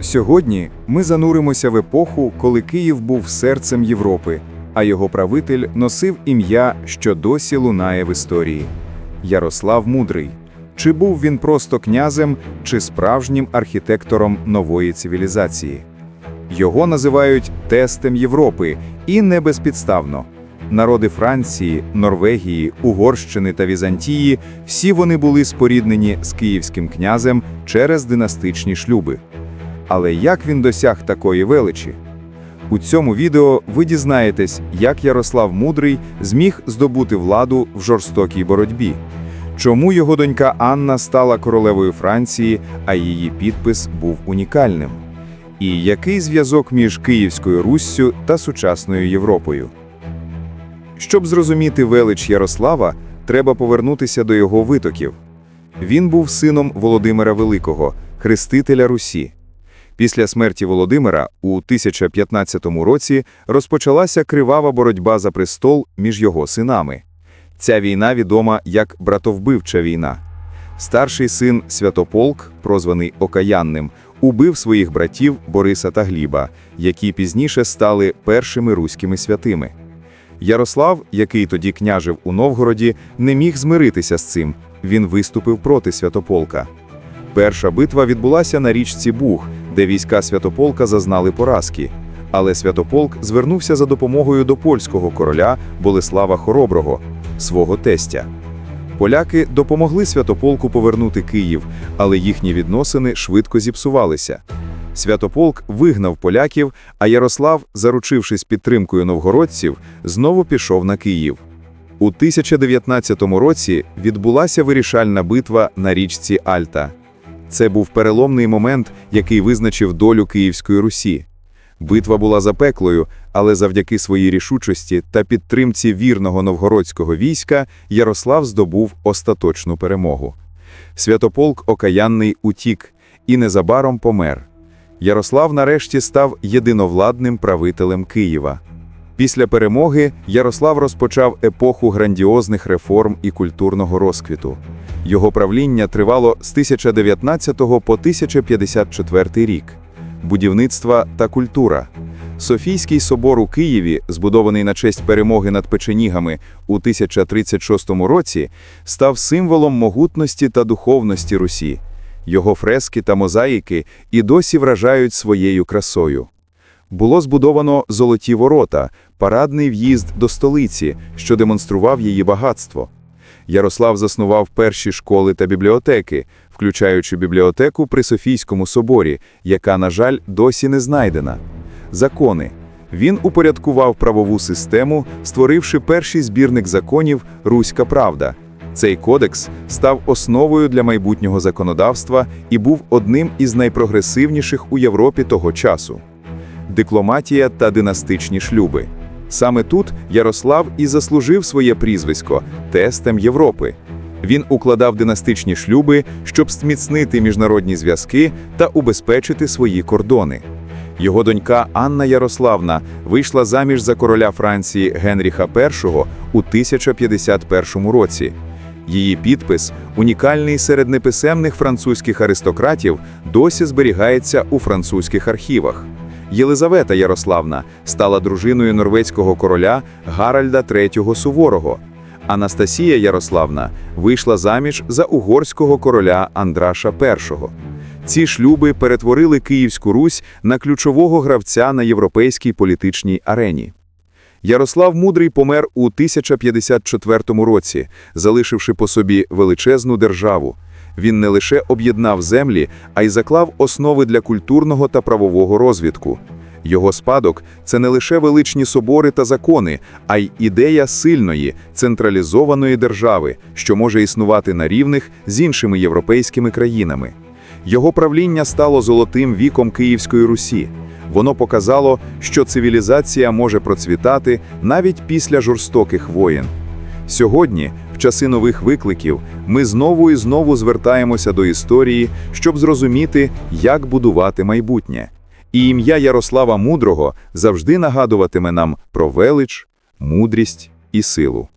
Сьогодні ми зануримося в епоху, коли Київ був серцем Європи, а його правитель носив ім'я, що досі лунає в історії Ярослав Мудрий. Чи був він просто князем, чи справжнім архітектором нової цивілізації? Його називають тестем Європи і не безпідставно. Народи Франції, Норвегії, Угорщини та Візантії всі вони були споріднені з київським князем через династичні шлюби. Але як він досяг такої величі? У цьому відео ви дізнаєтесь, як Ярослав Мудрий зміг здобути владу в жорстокій боротьбі, чому його донька Анна стала королевою Франції, а її підпис був унікальним, і який зв'язок між Київською Руссю та сучасною Європою. Щоб зрозуміти велич Ярослава, треба повернутися до його витоків. Він був сином Володимира Великого, хрестителя Русі. Після смерті Володимира у 1015 році розпочалася кривава боротьба за престол між його синами. Ця війна відома як братовбивча війна. Старший син Святополк, прозваний Окаянним, убив своїх братів Бориса та Гліба, які пізніше стали першими руськими святими. Ярослав, який тоді княжив у Новгороді, не міг змиритися з цим. Він виступив проти Святополка. Перша битва відбулася на річці Буг, де війська Святополка зазнали поразки. Але Святополк звернувся за допомогою до польського короля Болеслава Хороброго, свого тестя. Поляки допомогли Святополку повернути Київ, але їхні відносини швидко зіпсувалися. Святополк вигнав поляків, а Ярослав, заручившись підтримкою новгородців, знову пішов на Київ. У 1019 році відбулася вирішальна битва на річці Альта. Це був переломний момент, який визначив долю Київської Русі. Битва була запеклою, але завдяки своїй рішучості та підтримці вірного новгородського війська Ярослав здобув остаточну перемогу. Святополк Окаянний утік і незабаром помер. Ярослав нарешті став єдиновладним правителем Києва. Після перемоги Ярослав розпочав епоху грандіозних реформ і культурного розквіту. Його правління тривало з 1019 по 1054 рік. Будівництва та культура. Софійський собор у Києві, збудований на честь перемоги над печенігами у 1036 році, став символом могутності та духовності Русі. Його фрески та мозаїки і досі вражають своєю красою. Було збудовано золоті ворота, парадний в'їзд до столиці, що демонстрував її багатство. Ярослав заснував перші школи та бібліотеки, включаючи бібліотеку при Софійському соборі, яка, на жаль, досі не знайдена. Закони. Він упорядкував правову систему, створивши перший збірник законів Руська Правда. Цей кодекс став основою для майбутнього законодавства і був одним із найпрогресивніших у Європі того часу. Дипломатія та династичні шлюби. Саме тут Ярослав і заслужив своє прізвисько тестем Європи. Він укладав династичні шлюби, щоб зміцнити міжнародні зв'язки та убезпечити свої кордони. Його донька Анна Ярославна вийшла заміж за короля Франції Генріха І у 1051 році. Її підпис, унікальний серед неписемних французьких аристократів, досі зберігається у французьких архівах. Єлизавета Ярославна стала дружиною норвезького короля Гаральда III Суворого. Анастасія Ярославна вийшла заміж за угорського короля Андраша І. Ці шлюби перетворили Київську Русь на ключового гравця на європейській політичній арені. Ярослав Мудрий помер у 1054 році, залишивши по собі величезну державу. Він не лише об'єднав землі, а й заклав основи для культурного та правового розвитку. Його спадок це не лише величні собори та закони, а й ідея сильної, централізованої держави, що може існувати на рівних з іншими європейськими країнами. Його правління стало золотим віком Київської Русі. Воно показало, що цивілізація може процвітати навіть після жорстоких воєн. Сьогодні, часи нових викликів, ми знову і знову звертаємося до історії, щоб зрозуміти, як будувати майбутнє. І ім'я Ярослава Мудрого завжди нагадуватиме нам про велич, мудрість і силу.